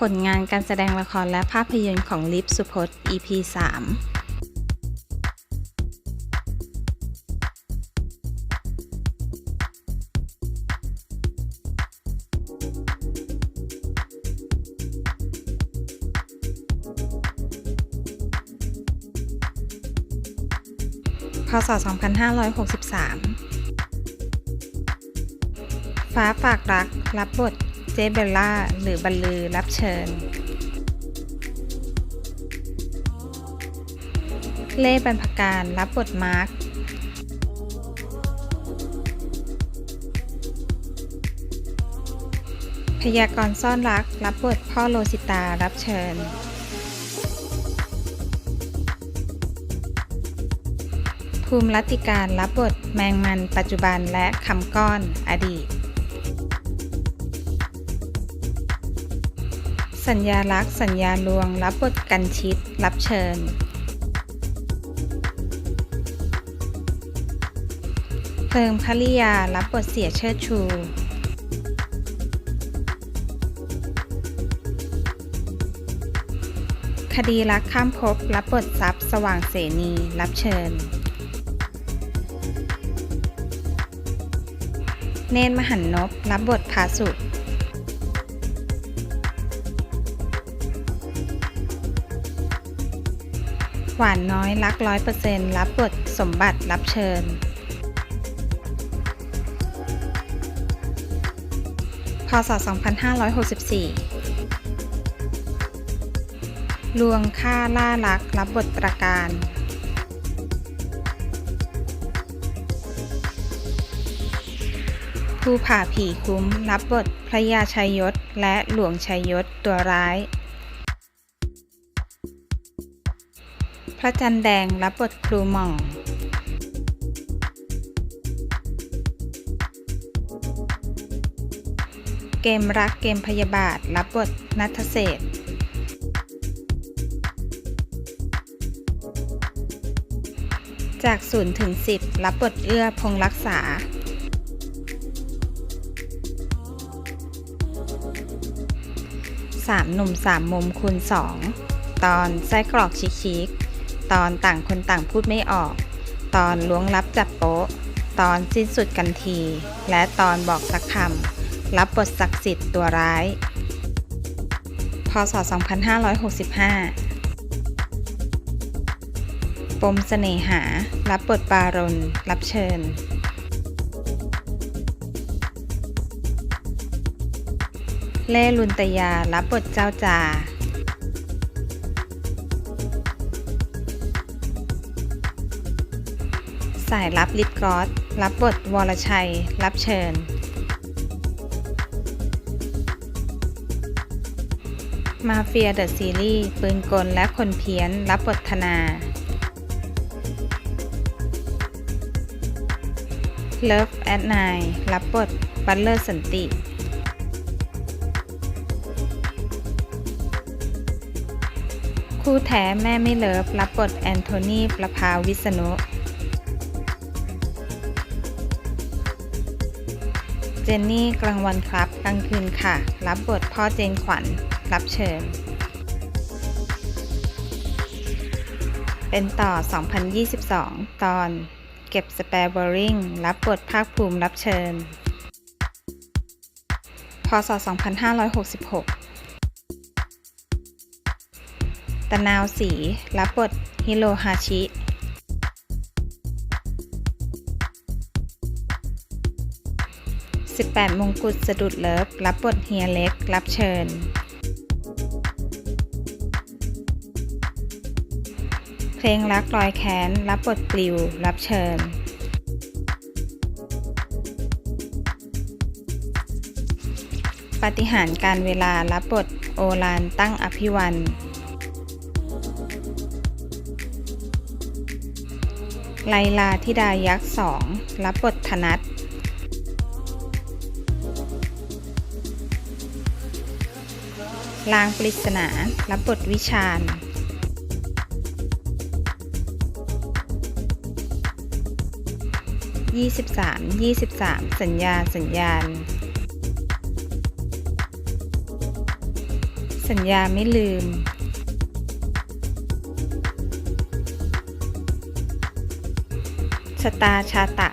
ผลงานการแสดงละครและภาพยนตร์ของลิฟสุพจน์ EP 3พศ 2563 ฟ้าฝากรัก รับบท เจเบลล่า หรือบรรลือรับเชิญ เล่บรรพการรับบทมาร์ค พยากรซ่อนรักรับบทพ่อโลสิตารับเชิญ ภูมิรัตติการรับบทแมงมันปัจจุบันและคำก้อนอดีต สัญญาลักษณ์ สัญญาลวง รับบทกันชิตรับเชิญเพลิงพลิยา รับบทเสียเชิดชู คดีรักข้ามภพ รับบททรัพย์ สว่างเสนี รับเชิญ เนนมหันนบ รับบทพาสุ หวานน้อยรักร้อยเปอร์เซ็นต์รับบทสมบัติรับเชิญ พศ 2564 ลวงฆ่าล่ารักรับบทประการ ผู้ผ่าผีคุ้มรับบทพระยาชัยยศและหลวงชัยยศตัวร้าย พระจันทร์แดงรับบทครูหม่อง เกมรักเกมพยาบาทรับบทนัทเศษจาก0ถึง10 รับบทเอื้อพงรักษา สามหนุ่มสามมุมคูณสอง ตอนไส้กรอกชิคชิค ตอนต่างคนต่างพูดไม่ออก ตอนล้วงลับจับโป๊ะ ตอนสิ้นสุดกันที และตอนบอกสักคำรับบทศักดิ์สิทธิ์ตัวร้าย พศ 2565 ปมเสน่หา รับบทปารนรับเชิญ เล่ลุนตยา รับบทเจ้าจา สายลับลิปกรอสรับบทวรชัย รับเชิญ มาเฟียเดอะซีรีส์ปืนกลและคนเพี้ยน รับบทธนา Love at Night รับบทบัลเลอร์สันติคู่แท้แม่ไม่เลิฟรับบทแอนโทนีประภาวิษณุ จนนี่กลางวันครับกลางคืนค่ะ รับบทพ่อเจนขวัญ รับเชิญ เป็นต่อ 2022 ตอน เก็บสเปร์บอริงรับบทภาคภูมิรับเชิญ พศ 2566 ตะนาวสี รับบทฮิโรฮาชิ 18 มงกุฎสะดุดเลิฟ รับบทเฮียเล็ก รับเชิญ เพลงรักรอยแค้น รับบทปลิว รับเชิญ ปฏิหารการเวลา รับบทโอลานตั้งอภิวันไลลาธิดายักษ์สองรับบทธนัท ลางปริศนา รับบทวิชาญ23 23สัญญาสัญญาณ สัญญาไม่ลืม ชะตาชาตะ